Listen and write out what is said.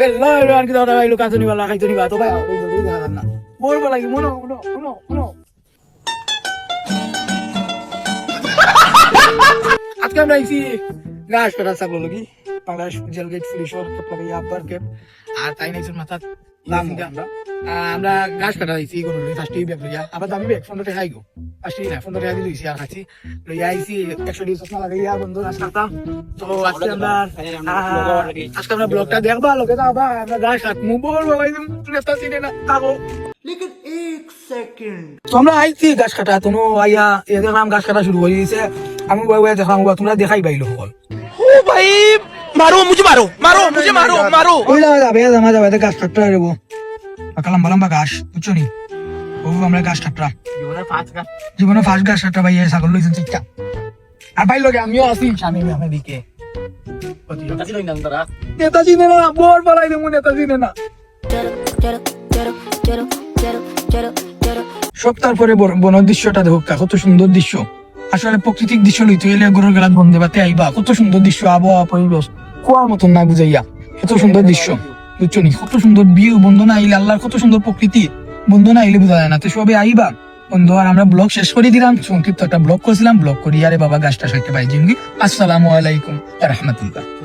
Hello, everyone. Kita udah ilu kaso ni wala kaito ni bato ba? Na na. Bol ba lagi muno, muno, muno, muno. আজকে আমরা আইছি গাছ কাটা ছাগল লগি বাংলাদেশ জেল গেট পুলিশ লাগে ইয়াবার কেপ আর তাই নাইছেন মাথা আমরা? গাছ কাটা দিয়েছি কোনো ফার্স্ট আবার দামি ফোনটা আইগো না ফোনটা আর খাচ্ছি লইয়া একশো চশমা বন্ধু তো আজকে আমরা আজকে আমরা ব্লগটা দেখবা লোকে তো আবার আমরা গাছ কাটমু। বল বাবা নেতা চিনে না তাবো লেকিন এক সেকেন্ড। তোমরা আইছি গাছ কাটা তোমরা আইয়া এদের নাম গাছ কাটা শুরু হয়ে গেছে। আমি ওয়াই ওয়াই তোমরা দেখাই বাইল সকল ও ভাই! মারো মুঝে মারো মারো মুঝে মারো মারো। ওই লাগা যাবে আমার যাবে গাছ কাটতে দেবো লম্বা লম্বা ঘাস বুঝছ নি? ও আমরা গাছ কাটরা জীবনে ফার্স্ট গাছ। কাটরা ভাই ছাগল লইছেন চিকটা আর ভাই লগে আমিও আছি। স্বামী আমি দিকে। নেতাজি নে না বর বলাই দেবো নেতা চিনে না সব তারপরে বন দৃশ্যটা দেখো কত সুন্দর দৃশ্য। আসলে প্রাকৃতিক দৃশ্য লইতে হইলে গরুর গেলা বন্ধে বাতে আইবা। কত সুন্দর দৃশ্য, আবহাওয়া, পরিবেশ। কুয়ার মতন না বুঝাইয়া। এত সুন্দর দৃশ্য। বুঝছ নি, কত সুন্দর বিয়ে বন্ধু না আইলে আল্লাহর কত সুন্দর প্রকৃতি। বন্ধু না আইলে বোঝা যায় না। তো সবে আইবা। বন্ধু, আর আমরা ব্লগ শেষ করে দিলাম। সংক্ষিপ্ত একটা ব্লগ করেছিলাম। ব্লগ করি, আরে বাবা, গাছটা সাইতে পাই জিঙ্গি আসসালামু আলাইকুম রহমতুল্লাহ।